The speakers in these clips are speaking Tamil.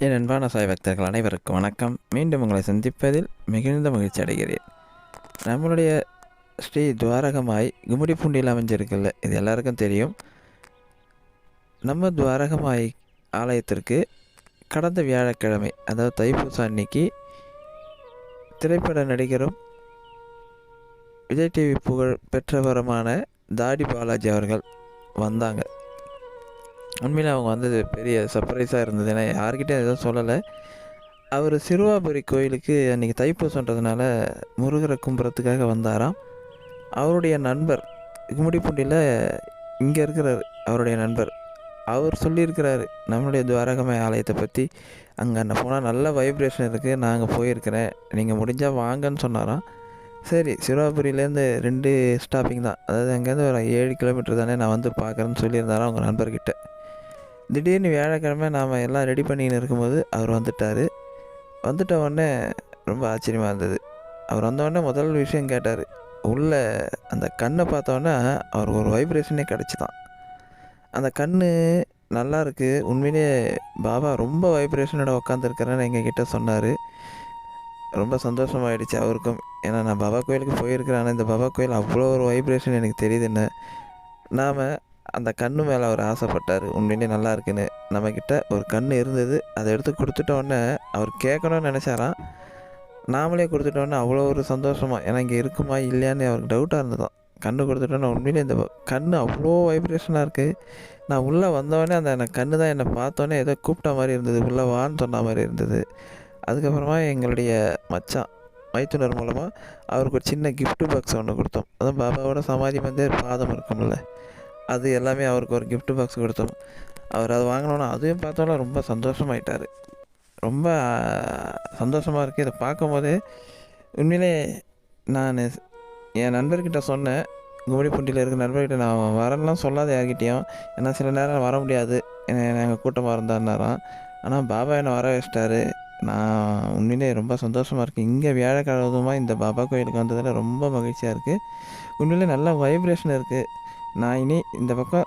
என் அன்பான சாய் பக்தர்கள் அனைவருக்கும் வணக்கம். மீண்டும் உங்களை சந்திப்பதில் மிகுந்த மகிழ்ச்சி அடைகிறேன். நம்மளுடைய ஸ்ரீ துவாரகமாய் கும்மிடிப்பூண்டியில் அமைஞ்சிருக்குல்ல இது எல்லாருக்கும் தெரியும். நம்ம துவாரகமாய் ஆலயத்திற்கு கடந்த வியாழக்கிழமை அதாவது தைப்பூசம் அன்னைக்கு திரைப்பட நடிகரும் விஜய் டிவி புகழ் பெற்றவருமான தாடி பாலாஜி அவர்கள் வந்தாங்க. உண்மையில் அவங்க வந்தது பெரிய சர்ப்ரைஸாக இருந்தது. ஏன்னா யார்கிட்டையும் எதுவும் சொல்லலை. அவர் சிறுவாபுரி கோயிலுக்கு அன்றைக்கி தைப்பூசன்றதுனால முருகரை கும்புறத்துக்காக வந்தாராம். அவருடைய நண்பர் கும்மிடிப்பூண்டியில் இங்கே இருக்கிறார் அவருடைய நண்பர். அவர் சொல்லியிருக்கிறாரு நம்மளுடைய துவாரகமய ஆலயத்தை பற்றி அங்கே என்ன போனால் நல்ல வைப்ரேஷன் இருக்குது நாங்கள் போயிருக்கிறேன். நீங்கள் முடிஞ்சால் வாங்கன்னு சொன்னாராம். சரி சிறுவாபுரியிலேருந்து ரெண்டு ஸ்டாப்பிங் தான். அதாவது அங்கேருந்து ஒரு ஏழு கிலோமீட்டர் தானே நான் வந்து பார்க்குறேன்னு சொல்லியிருந்தாராம் அவங்க நண்பர்கிட்ட. திடீர்னு வியாழக்கிழமை நாம் எல்லாம் ரெடி பண்ணின்னு இருக்கும்போது அவர் வந்துட்டார். வந்துட்ட உடனே ரொம்ப ஆச்சரியமாக இருந்தது. அவர் வந்தோடனே முதல் விஷயம் கேட்டார். உள்ள அந்த கண்ணை பார்த்தோன்னே அவருக்கு ஒரு வைப்ரேஷனே கிடச்சிதான். அந்த கண் நல்லா இருக்குது உண்மையிலேயே பாபா ரொம்ப வைப்ரேஷனோட உட்காந்துருக்கிறேன்னு எங்ககிட்ட சொன்னார். ரொம்ப சந்தோஷமாயிடுச்சு அவருக்கும். ஏன்னா நான் பாபா கோயிலுக்கு போயிருக்கிறேன். ஆனால் இந்த பாபா கோயில் அவ்வளோ ஒரு வைப்ரேஷன் எனக்கு தெரியுதுன்னு. நாம் அந்த கண்ணு மேலே அவர் ஆசைப்பட்டார். உண்மையிலேயே நல்லா இருக்குன்னு. நம்மக்கிட்ட ஒரு கண் இருந்தது. அதை எடுத்து கொடுத்துட்டோன்னே அவர் கேட்கணும்னு நினச்சாராம். நாமளே கொடுத்துட்டோன்னே அவ்வளோ ஒரு சந்தோஷமாக ஏன்னா இங்கே இருக்குமா இல்லையான்னு அவருக்கு டவுட்டாக இருந்ததான் கண்ணு கொடுத்துட்டோன்னே உண்மையிலே இந்த கண் அவ்வளோ வைப்ரேஷனாக இருக்குது நான் உள்ளே வந்தோடனே அந்த எனக்கு கண்ணு தான் என்னை பார்த்தோன்னே ஏதோ கூப்பிட்ட மாதிரி இருந்தது. உள்ளே வான்னு சொன்ன மாதிரி இருந்தது. அதுக்கப்புறமா எங்களுடைய மச்சான் மைத்துனர் மூலமாக அவருக்கு ஒரு சின்ன கிஃப்ட் பாக்ஸ் ஒன்று கொடுத்தோம். அதுவும் பாபாவோட சமாதி வந்து பாதம் இருக்கும்ல. அது எல்லாமே அவருக்கு ஒரு கிஃப்ட் பாக்ஸ் கொடுத்தோம். அவர் அதை வாங்கினோன்னா அதையும் பார்த்தோன்னா ரொம்ப சந்தோஷமாயிட்டார். ரொம்ப சந்தோஷமாக இருக்குது இதை பார்க்கும்போது உண்மையிலே நான் என் நண்பர்கிட்ட சொன்னேன் கும்மிடிப்பூண்டியில் இருக்கிற நண்பர்கிட்ட நான் வரலாம் சொல்லாத யார்கிட்டயும் ஏன்னா சில நேரம் வர முடியாது. நாங்கள் கூட்டமாக இருந்தாருனாராம் ஆனால் பாபா என்னை வர வச்சிட்டாரு. நான் உண்மையிலே ரொம்ப சந்தோஷமாக இருக்குது இங்கே வியாழக்கிழமமாக இந்த பாபா கோயிலுக்கு வந்ததில் ரொம்ப மகிழ்ச்சியாக இருக்குது உண்மையிலே நல்ல வைப்ரேஷன் இருக்குது நான் இனி இந்த பக்கம்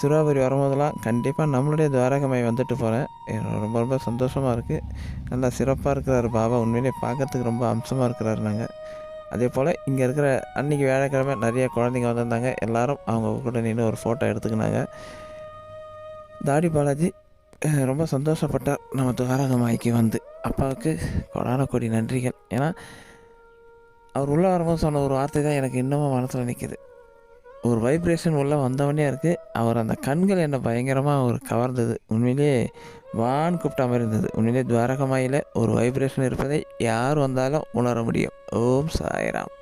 சிறுவாபுரி வரும்போதெல்லாம் கண்டிப்பாக நம்மளுடைய துவாரகமாய் வந்துட்டு போகிறேன் எனக்கு ரொம்ப ரொம்ப சந்தோஷமாக இருக்குது நல்லா சிறப்பாக இருக்கிறாரு பாபா. உண்மையிலே பார்க்கறதுக்கு ரொம்ப அம்சமாக இருக்கிறாரு நாங்கள் அதே போல் இங்கே இருக்கிற அன்றைக்கி வியாழக்கிழமை நிறைய குழந்தைங்க வந்திருந்தாங்க. எல்லோரும் அவங்க கூட நின்று ஒரு ஃபோட்டோ எடுத்துக்கினாங்க. தாடி பாலாஜி ரொம்ப சந்தோஷப்பட்டார் நம்ம துவாரகமாய்க்கு வந்து அப்பாவுக்கு கொடான கொடி நன்றிகள். ஏன்னா அவர் உள்ளே வரும்போது சொன்ன ஒரு வார்த்தை தான் எனக்கு இன்னமும் மனசில் நிற்கிது ஒரு வைப்ரேஷன் உள்ளே வந்தவனே இருக்குது அவர் அந்த கண்கள் என்னை பயங்கரமாக அவர் கவர்ந்தது. உண்மையிலேயே வான் கூப்பிட்ட மாதிரி இருந்தது. உண்மையிலேயே துவாரகமாயில் ஒரு வைப்ரேஷன் இருப்பதை யார் வந்தாலும் உணர முடியும். ஓம் சாய்ராம்.